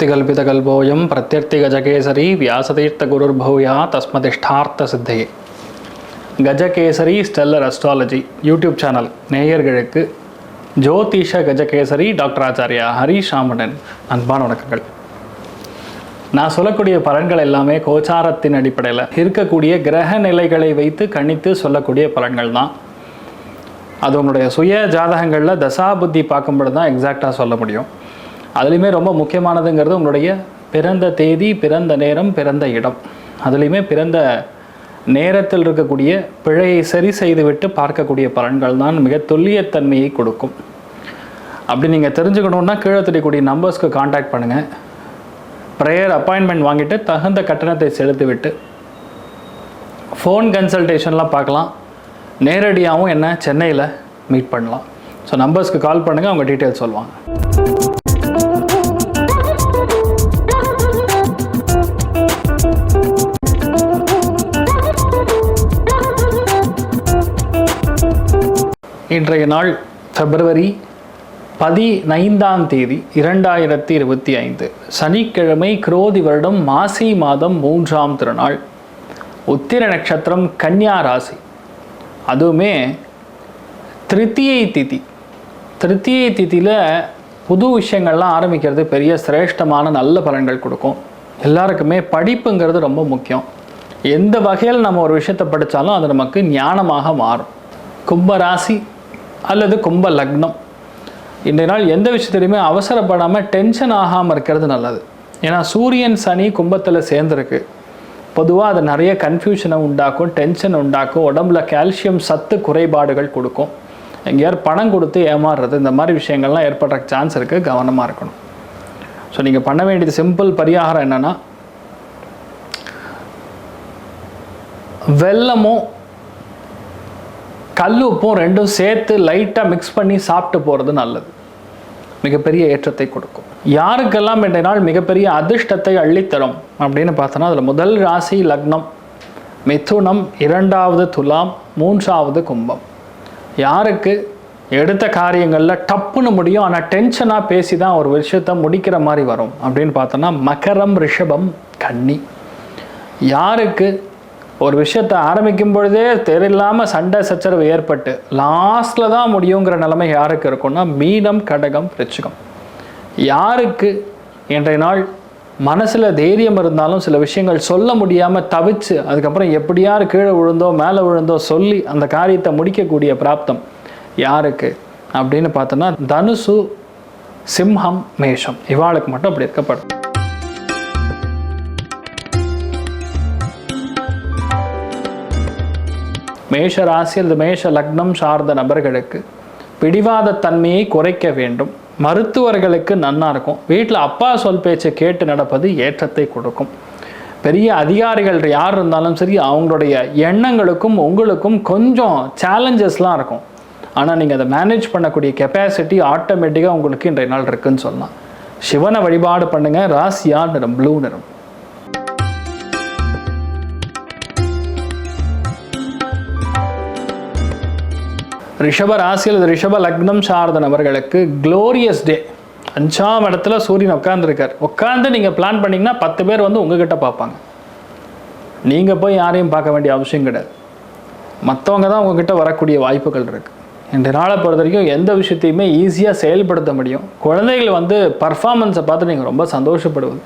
அர்த்திகல்பிதகல்போயம் பிரத்யர்த்திகஜகேசரி வியாசதீர்த்தகுருர்பூயா தஸ்மதிஷ்டார்த்த சித்தையே கஜகேசரி ஸ்டெல்லர் அஸ்ட்ராலஜி யூடியூப் சேனல் நேயர்களுக்கு ஜோதிஷ கஜகேசரி டாக்டர் ஆச்சாரியா ஹரிஷ் ராமணன் அன்பான வணக்கங்கள். நான் சொல்லக்கூடிய பலன்கள் எல்லாமே கோச்சாரத்தின் அடிப்படையில் இருக்கக்கூடிய கிரக நிலைகளை வைத்து கணித்து சொல்லக்கூடிய பலன்கள் தான். அது உங்களுடைய சுய ஜாதகங்களில் தசாபுத்தி பார்க்கும்பொழுது தான் எக்ஸாக்டாக சொல்ல முடியும். அதுலேயுமே ரொம்ப முக்கியமானதுங்கிறது உங்களுடைய பிறந்த தேதி பிறந்த நேரம் பிறந்த இடம். அதுலேயுமே பிறந்த நேரத்தில் இருக்கக்கூடிய பிழையை சரி செய்துவிட்டு பார்க்கக்கூடிய பலன்கள் தான் மிக துல்லியத்தன்மையை கொடுக்கும். அப்படி நீங்கள் தெரிஞ்சுக்கணுன்னா கீழே தெரியக்கூடிய நம்பர்ஸ்க்கு காண்டாக்ட் பண்ணுங்கள் ப்ரேயர் அப்பாயின்மெண்ட் வாங்கிட்டு தகுந்த கட்டணத்தை செலுத்திவிட்டு ஃபோன் கன்சல்டேஷன்லாம் பார்க்கலாம். நேரடியாகவும் என்ன சென்னையில் மீட் பண்ணலாம். ஸோ நம்பர்ஸ்க்கு கால் பண்ணுங்கள் அவங்க டீட்டெயில்ஸ் சொல்லுவாங்க. இன்றைய நாள் பிப்ரவரி பதினைந்தாம் தேதி இரண்டாயிரத்தி இருபத்தி ஐந்து. சனிக்கிழமை குரோதி வருடம் மாசி மாதம் மூன்றாம் திருநாள். உத்திர நட்சத்திரம் கன்னியா ராசி. அதுவுமே திருத்தியை திதி. திருத்தியை திதியில் புது விஷயங்கள்லாம் ஆரம்பிக்கிறது பெரிய சிரேஷ்டமான நல்ல பலன்கள் கொடுக்கும். எல்லாருக்குமே படிப்புங்கிறது ரொம்ப முக்கியம். எந்த வகையில் நம்ம ஒரு விஷயத்தை படித்தாலும் அது நமக்கு ஞானமாக மாறும். கும்பராசி அல்லது கும்ப லக்னம். இன்றைய நாள் எந்த விஷயத்துலையுமே அவசரப்படாமல் டென்ஷன் ஆகாமல் இருக்கிறது நல்லது. ஏன்னா சூரியன் சனி கும்பத்தில் சேர்ந்துருக்கு. பொதுவாக அது நிறைய கன்ஃபியூஷனை உண்டாக்கும் டென்ஷன் உண்டாக்கும் உடம்புல கால்சியம் சத்து குறைபாடுகள் கொடுக்கும். எங்கேயாவது பணம் கொடுத்து ஏமாறுறது இந்த மாதிரி விஷயங்கள்லாம் ஏற்படுற சான்ஸ் இருக்குது கவனமாக இருக்கணும். ஸோ நீங்கள் பண்ண வேண்டியது சிம்பிள் பரிகாரம் என்னென்னா வெள்ளமும் கல் உப்பும் ரெண்டும் சேர்த்து லைட்டாக மிக்ஸ் பண்ணி சாப்பிட்டு போகிறது நல்லது. மிகப்பெரிய ஏற்றத்தை கொடுக்கும். யாருக்கெல்லாம் இன்றைய நாள் மிகப்பெரிய அதிர்ஷ்டத்தை அள்ளித்தரும் அப்படின்னு பார்த்தோன்னா அதில் முதல் ராசி லக்னம் மிதுனம் இரண்டாவது துலாம் மூன்றாவது கும்பம். யாருக்கு எடுத்த காரியங்களில் டப்புன்னு முடியும் ஆனால் டென்ஷனாக பேசி தான் ஒரு விஷயத்தை முடிக்கிற மாதிரி வரும் அப்படின்னு பார்த்தோன்னா மகரம் ரிஷபம் கன்னி. யாருக்கு ஒரு விஷயத்தை ஆரம்பிக்கும் பொழுதே தெரியலாமல் சண்டை சச்சரவு ஏற்பட்டு லாஸ்ட்டில் தான் முடியுங்கிற நிலைமை யாருக்கு இருக்கும்னா மீனம் கடகம் பிரச்சுகம் யாருக்கு இன்றைய நாள் மனசில் தைரியம் இருந்தாலும் சில விஷயங்கள் சொல்ல முடியாமல் தவிச்சு அதுக்கப்புறம் எப்படியாரு கீழே விழுந்தோ மேலே விழுந்தோ சொல்லி அந்த காரியத்தை முடிக்கக்கூடிய பிராப்தம் யாருக்கு அப்படின்னு பார்த்தோன்னா தனுசு சிம்ஹம் மேஷம். இவாளுக்கு மட்டும் அப்படி இருக்கப்படும். மேஷ ராசி அல்லது மேஷ லக்னம் சார்ந்த நபர்களுக்கு பிடிவாத தன்மையை குறைக்க வேண்டும். மருத்துவர்களுக்கு நன்னா இருக்கும். வீட்டில் அப்பா சொல் பேச்சை கேட்டு நடப்பது ஏற்றத்தை கொடுக்கும். பெரிய அதிகாரிகள் யார் இருந்தாலும் சரி அவங்களுடைய எண்ணங்களுக்கும் உங்களுக்கும் கொஞ்சம் சேலஞ்சஸ்லாம் இருக்கும். ஆனால் நீங்கள் அதை மேனேஜ் பண்ணக்கூடிய கெப்பாசிட்டி ஆட்டோமேட்டிக்காக உங்களுக்கு இன்றைய நாள் இருக்குதுன்னு சொல்லலாம். சிவனை வழிபாடு பண்ணுங்கள் ராசியா நிறம் ப்ளூ நிறம். ரிஷப ராசி அல்லது ரிஷப லக்னம் சார்ந்த நபர்களுக்கு க்ளோரியஸ் டே அஞ்சாம் இடத்துல சூரியன் உட்காந்துருக்கார் உட்காந்து நீங்கள் பிளான் பண்ணிங்கன்னா பத்து பேர் வந்து உங்ககிட்ட பார்ப்பாங்க. நீங்கள் போய் யாரையும் பார்க்க வேண்டிய அவசியம் கிடையாது. மற்றவங்க தான் உங்ககிட்ட வரக்கூடிய வாய்ப்புகள் இருக்குது இந்த நாளை பொறுத்த வரைக்கும் எந்த விஷயத்தையுமே ஈஸியாக செயல்படுத்த முடியும். குழந்தைகள் வந்து பர்ஃபார்மன்ஸை பார்த்து நீங்கள் ரொம்ப சந்தோஷப்படுவது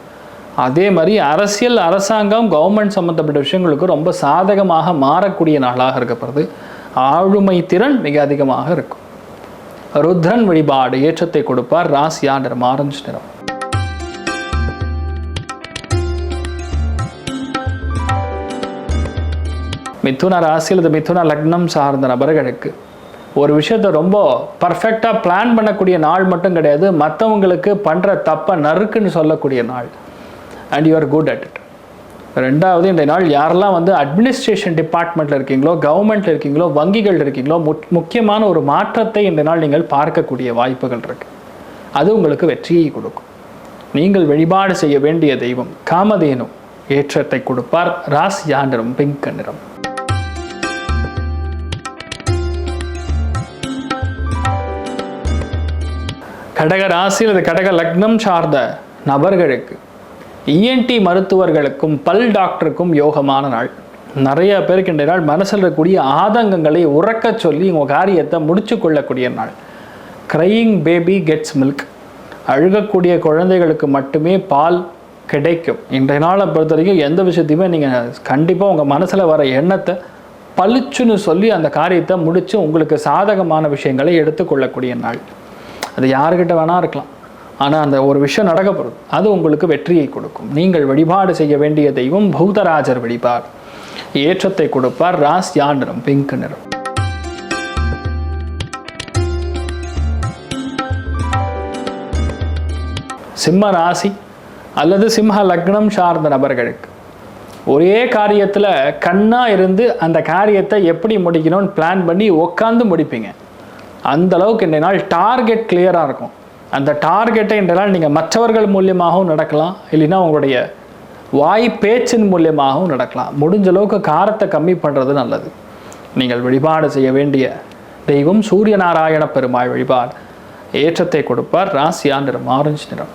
அதே மாதிரி அரசியல் அரசாங்கம் கவர்மெண்ட் சம்மந்தப்பட்ட விஷயங்களுக்கு ரொம்ப சாதகமாக மாறக்கூடிய நாளாக இருக்கப்படுது ஆளுமை திறன் மிக அதிகமாக இருக்கும். ருத்ரன் வழிபாடு ஏற்றத்தை கொடுப்பார். ராசியா நிறம் ஆரஞ்சு நிறம். மிதுன ராசி அல்லது மிதுன லக்னம் சார்ந்த நபர்களுக்கு ஒரு விஷயத்தை ரொம்ப பர்ஃபெக்டாக பிளான் பண்ணக்கூடிய நாள் மட்டும் கிடையாது. மற்றவங்களுக்கு பண்ணுற தப்பை நறுக்குன்னு சொல்லக்கூடிய நாள். And you are good at it ரெண்டாவது இந்த நாள் யாரெல்லாம் வந்து அட்மினிஸ்ட்ரேஷன் டிபார்ட்மெண்ட்டில் இருக்கீங்களோ கவர்மெண்ட்டில் இருக்கீங்களோ வங்கிகள் இருக்கீங்களோ முக்கியமான ஒரு மாற்றத்தை இந்த நாள் நீங்கள் பார்க்கக்கூடிய வாய்ப்புகள் இருக்கு. அது உங்களுக்கு வெற்றியை கொடுக்கும். நீங்கள் வழிபாடு செய்ய வேண்டிய தெய்வம் காமதேனு. ஏற்றத்தை கொடுப்பார் ராசியா நிறம் பிங்க் நிறம் கடக ராசியில் கடக லக்னம் சார்ந்த நபர்களுக்கு இஎன்டி மருத்துவர்களுக்கும் பல் டாக்டருக்கும் யோகமான நாள். நிறைய பேருக்கு இன்றைய நாள் மனசில் இருக்கக்கூடிய ஆதங்கங்களை உறக்கச் சொல்லி உங்கள் காரியத்தை முடிச்சு கொள்ளக்கூடிய நாள். க்ரையிங் பேபி கெட்ஸ் மில்க் அழுகக்கூடிய குழந்தைகளுக்கு மட்டுமே பால் கிடைக்கும். இன்றைய நாளை பொறுத்த வரைக்கும் எந்த விஷயத்தையுமே நீங்கள் கண்டிப்பாக உங்கள் மனசில் வர எண்ணத்தை பளிச்சுன்னு சொல்லி அந்த காரியத்தை முடித்து உங்களுக்கு சாதகமான விஷயங்களை எடுத்துக்கொள்ளக்கூடிய நாள். அது யாருக்கிட்ட வேணா இருக்கலாம். ஆனால் அந்த ஒரு விஷயம் நடக்கப்படும். அது உங்களுக்கு வெற்றியை கொடுக்கும். நீங்கள் வழிபாடு செய்ய வேண்டிய தெய்வம் பௌதராஜர் வழிபாடு. ஏற்றத்தை கொடுப்பார் ராஸ் யான் பிங்க் நிறம். சிம்ம ராசி அல்லது சிம்ம லக்னம் சார்ந்த நபர்களுக்கு. ஒரே காரியத்தில் கண்ணாக இருந்து அந்த காரியத்தை எப்படி முடிக்கணும்னு பிளான் பண்ணி உட்காந்து முடிப்பீங்க. அந்த அளவுக்கு இன்றைய நாள் டார்கெட் கிளியராக இருக்கும். அந்த டார்கெட்டை என்றால் நீங்கள் மற்றவர்கள் மூலியமாகவும் நடக்கலாம் இல்லைன்னா உங்களுடைய வாய் பேச்சின் மூலியமாகவும் நடக்கலாம். முடிஞ்ச அளவுக்கு காரத்தை கம்மி பண்ணுறது நல்லது. நீங்கள் வழிபாடு செய்ய வேண்டிய தெய்வம் சூரிய நாராயண பெருமாள் வழிபாடு ஏற்றத்தை கொடுப்பார். ராசியா நிறம் ஆரஞ்சு நிறம்.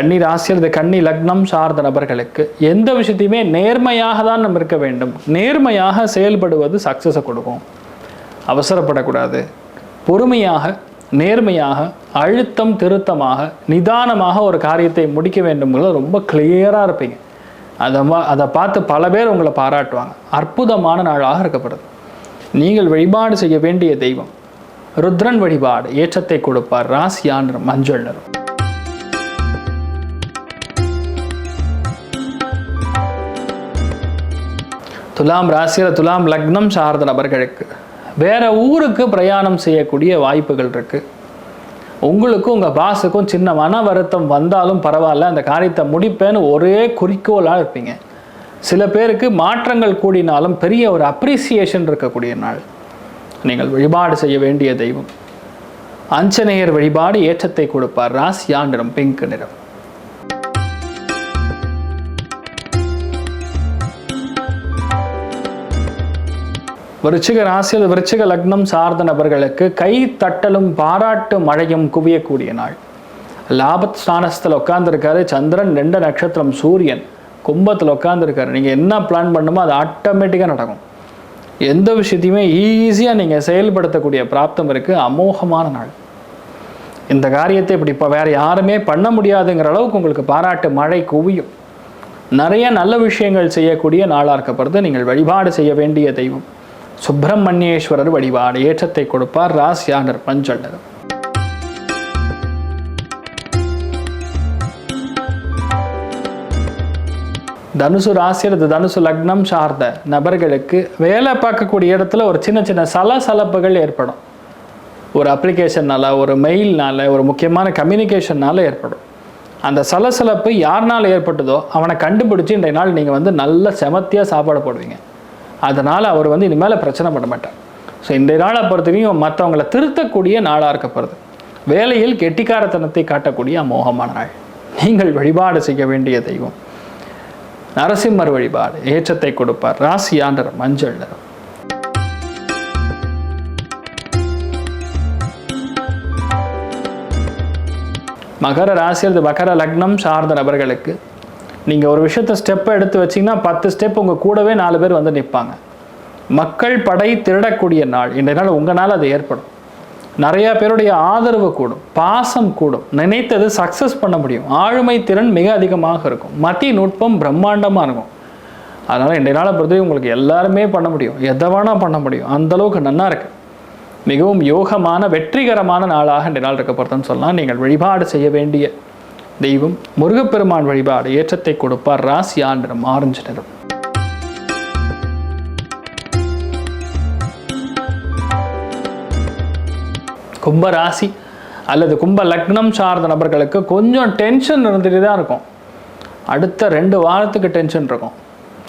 கன்னி ராசி அல்லது கன்னி லக்னம் சார்ந்த நபர்களுக்கு எந்த விஷயத்தையுமே நேர்மையாக தான் நம்ம இருக்க வேண்டும். நேர்மையாக செயல்படுவது சக்ஸஸை கொடுக்கும். அவசரப்படக்கூடாது. பொறுமையாக நேர்மையாக அழுத்தம் திருத்தமாக நிதானமாக ஒரு காரியத்தை முடிக்க வேண்டும்ங்கிறது ரொம்ப கிளியராக இருப்பீங்க. அதை மா- அதை பார்த்து பல பேர் உங்களை பாராட்டுவாங்க. அற்புதமான நாளாக இருக்கப்படுது. நீங்கள் வழிபாடு செய்ய வேண்டிய தெய்வம். ருத்ரன் வழிபாடு ஏற்றத்தை கொடுப்பார். ராசியானர் மஞ்சள் நிறம். துலாம் ராசியில் துலாம் லக்னம் சார்ந்த நபர்களுக்கு வேற ஊருக்கு பிரயாணம் செய்யக்கூடிய வாய்ப்புகள் இருக்கு. உங்களுக்கும் உங்கள் பாஸுக்கும் சின்ன மன வருத்தம் வந்தாலும் பரவாயில்ல அந்த காரியத்தை முடிப்பேன்னு ஒரே குறிக்கோளாக இருப்பீங்க. சில பேருக்கு மாற்றங்கள் கூடினாலும் பெரிய ஒரு அப்ரிசியேஷன் இருக்கக்கூடிய நாள். நீங்கள் வழிபாடு செய்ய வேண்டிய தெய்வம். அஞ்சநேயர் வழிபாடு ஏற்றத்தை கொடுப்பார். ராசியா நிறம் பிங்க் நிறம். விருச்சிக ராசியில் விருச்சிக லக்னம் சார்ந்த நபர்களுக்கு கை தட்டலும் பாராட்டு மழையும் குவியக்கூடிய நாள். லாபத் ஸ்தானத்தில் உட்காந்துருக்காரு சந்திரன் ரெண்டு நட்சத்திரம் சூரியன் கும்பத்தில் உட்காந்துருக்காரு நீங்கள் என்ன பிளான் பண்ணுமோ அது ஆட்டோமேட்டிக்காக நடக்கும். எந்த விஷயத்தையுமே ஈஸியாக நீங்கள் செயல்படுத்தக்கூடிய பிராப்தம் இருக்குது அமோகமான நாள். இந்த காரியத்தை இப்படி இப்போ வேறு யாருமே பண்ண முடியாதுங்கிற அளவுக்கு உங்களுக்கு பாராட்டு மழை குவியும். நிறைய நல்ல விஷயங்கள் செய்யக்கூடிய நாளாக இருக்கப்படுது. நீங்கள் வழிபாடு செய்ய வேண்டிய தெய்வம். சுப்பிரமணியேஸ்வரர் வழிபாடு ஏற்றத்தை கொடுப்பார் ராசியானர் பஞ்சண்டர். தனுசு ராசி அல்லது தனுசு லக்னம் சார்ந்த நபர்களுக்கு வேலை பார்க்கக்கூடிய இடத்துல ஒரு சின்ன சின்ன சலசலப்புகள் ஏற்படும். ஒரு அப்ளிகேஷனால ஒரு மெயில்னால ஒரு முக்கியமான கம்யூனிகேஷன்னால ஏற்படும். அந்த சலசலப்பு யாருனால ஏற்பட்டதோ அவனை கண்டுபிடிச்சி இன்றைய நாள் நீங்கள் வந்து நல்ல செமத்தியாக சாப்பாடு போடுவீங்க. அதனால் அவர் வந்து இனிமேல் பிரச்சனை பண்ண மாட்டார். ஸோ இந்த நாளை பொறுத்தவரையும் மற்றவங்களை திருத்தக்கூடிய நாளாக இருக்கப்படுது வேலையில் கெட்டிக்காரத்தனத்தை காட்டக்கூடிய அமோகமான நாள். நீங்கள் வழிபாடு செய்ய வேண்டிய தெய்வம். நரசிம்மர் வழிபாடு ஏற்றத்தை கொடுப்பார். ராசியாண்டர் மஞ்சள் நிறம். மகர ராசியில் மகர லக்னம் சார்ந்த நபர்களுக்கு நீங்கள் ஒரு விஷயத்தை ஸ்டெப்பை எடுத்து வச்சீங்கன்னா பத்து ஸ்டெப் உங்கள் கூடவே நாலு பேர் வந்து நிற்பாங்க மக்கள் படை திருடக்கூடிய நாள். இன்றைய நாள் உங்களால் அது ஏற்படும். நிறைய பேருடைய ஆதரவு கூடும். பாசம் கூடும். நினைத்தது சக்ஸஸ் பண்ண முடியும். ஆளுமை திறன் மிக அதிகமாக இருக்கும். மதி நுட்பம் பிரம்மாண்டமாக இருக்கும். அதனால் இன்றைய நாளை பொறுத்தவரை உங்களுக்கு எல்லாருமே பண்ண முடியும். எதை வேணால் பண்ண முடியும். அந்தளவுக்கு நன்னா மிகவும் யோகமான வெற்றிகரமான நாளாக இன்றைய நாள் இருக்கப்படுதுன்னு சொல்லலாம் நீங்கள் வழிபாடு செய்ய வேண்டிய தெய்வம் முருகப்பெருமான் வழிபாடு ஏற்றத்தை கொடுப்பார். ராசி ஆண்டிரம் ஆரஞ்சு நிறம். கும்ப ராசி அல்லது கும்ப லக்னம் சார்ந்த நபர்களுக்கு கொஞ்சம் டென்ஷன் இருந்துட்டு தான் இருக்கும். அடுத்த ரெண்டு வாரத்துக்கு டென்ஷன் இருக்கும்.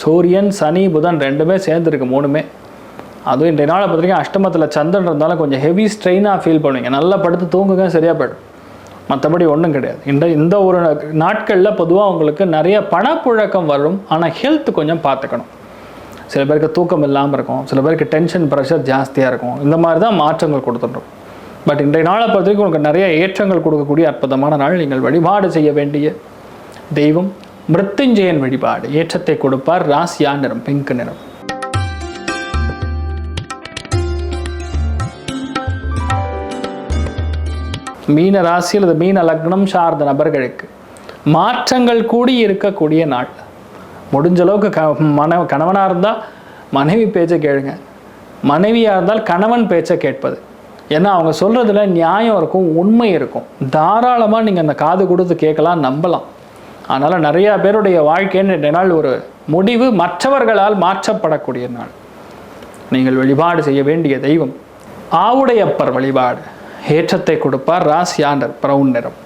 சூரியன் சனி புதன் ரெண்டுமே சேர்ந்துருக்கு மூணுமே. அதுவும் இன்றைய நாளை பொறுத்த அஷ்டமத்தில் சந்திரன் இருந்தாலும் கொஞ்சம் ஹெவி ஸ்ட்ரெயினாக ஃபீல் பண்ணுவீங்க. நல்லா படுத்து தூங்குங்க சரியாக போயிடும். மற்றபடி ஒன்றும் கிடையாது. இந்த இந்த ஒரு நாட்களில் பொதுவாக உங்களுக்கு நிறைய பணப்புழக்கம் வரும். ஆனால் ஹெல்த் கொஞ்சம் பார்த்துக்கணும். சில பேருக்கு தூக்கம் இல்லாமல் இருக்கும். சில பேருக்கு டென்ஷன் ப்ரெஷர் ஜாஸ்தியாக இருக்கும். இந்த மாதிரி தான் மாற்றங்கள் கொடுத்துட்றோம் பட் இன்றைய நாளை பொறுத்த வரைக்கும் உங்களுக்கு நிறைய ஏற்றங்கள் கொடுக்கக்கூடிய அற்புதமான நாள். நீங்கள் வழிபாடு செய்ய வேண்டிய தெய்வம் மிருத்துஞ்சயன் வழிபாடு. ஏற்றத்தை கொடுப்பார். ராசியா நிறம் பிங்க் நிறம். மீன ராசி அல்லது மீன லக்னம் சார்ந்த நபர்களுக்கு மாற்றங்கள் கூடி இருக்கக்கூடிய நாள். முடிஞ்ச அளவுக்கு க மன கணவனாக இருந்தால் மனைவி பேச்சை கேளுங்க. மனைவியாக இருந்தால் கணவன் பேச்சை கேட்பது. ஏன்னா அவங்க சொல்கிறதுல நியாயம் இருக்கும் உண்மை இருக்கும். தாராளமாக நீங்கள் அந்த காது கொடுத்து கேட்கலாம் நம்பலாம். அதனால் நிறையா பேருடைய வாழ்க்கைன்னு நாள் ஒரு முடிவு மற்றவர்களால் மாற்றப்படக்கூடிய நாள். நீங்கள் வழிபாடு செய்ய வேண்டிய தெய்வம் ஆவுடையப்பர் வழிபாடு. ஏற்றத்தை கொடுப்பார். ராஸ் யாண்டர் பிரவுன் நிறம்.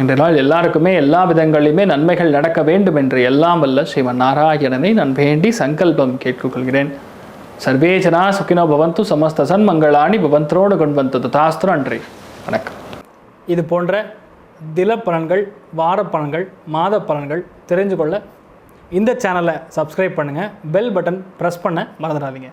இன்றைய நாள் எல்லாருக்குமே எல்லா விதங்களிலுமே நன்மைகள் நடக்க வேண்டும் என்று எல்லாம் வல்ல ஸ்ரீமன் நாராயணனை நான் வேண்டி சங்கல்பம் கேட்டுக்கொள்கிறேன். சர்வே ஜனா சுக்கினோ பவந்து சமஸ்த சன்மங்களாணி பவந்தரோடு கொண்டு ததாஸ்திரம் அன்றி வணக்கம். இது போன்ற தில பலன்கள் வார பலன்கள் மாத பலன்கள் தெரிஞ்சு கொள்ள இந்த சேனலை சப்ஸ்கிரைப் பண்ணுங்கள் பெல் பட்டன் ப்ரெஸ் பண்ண மறந்துடாதீங்க.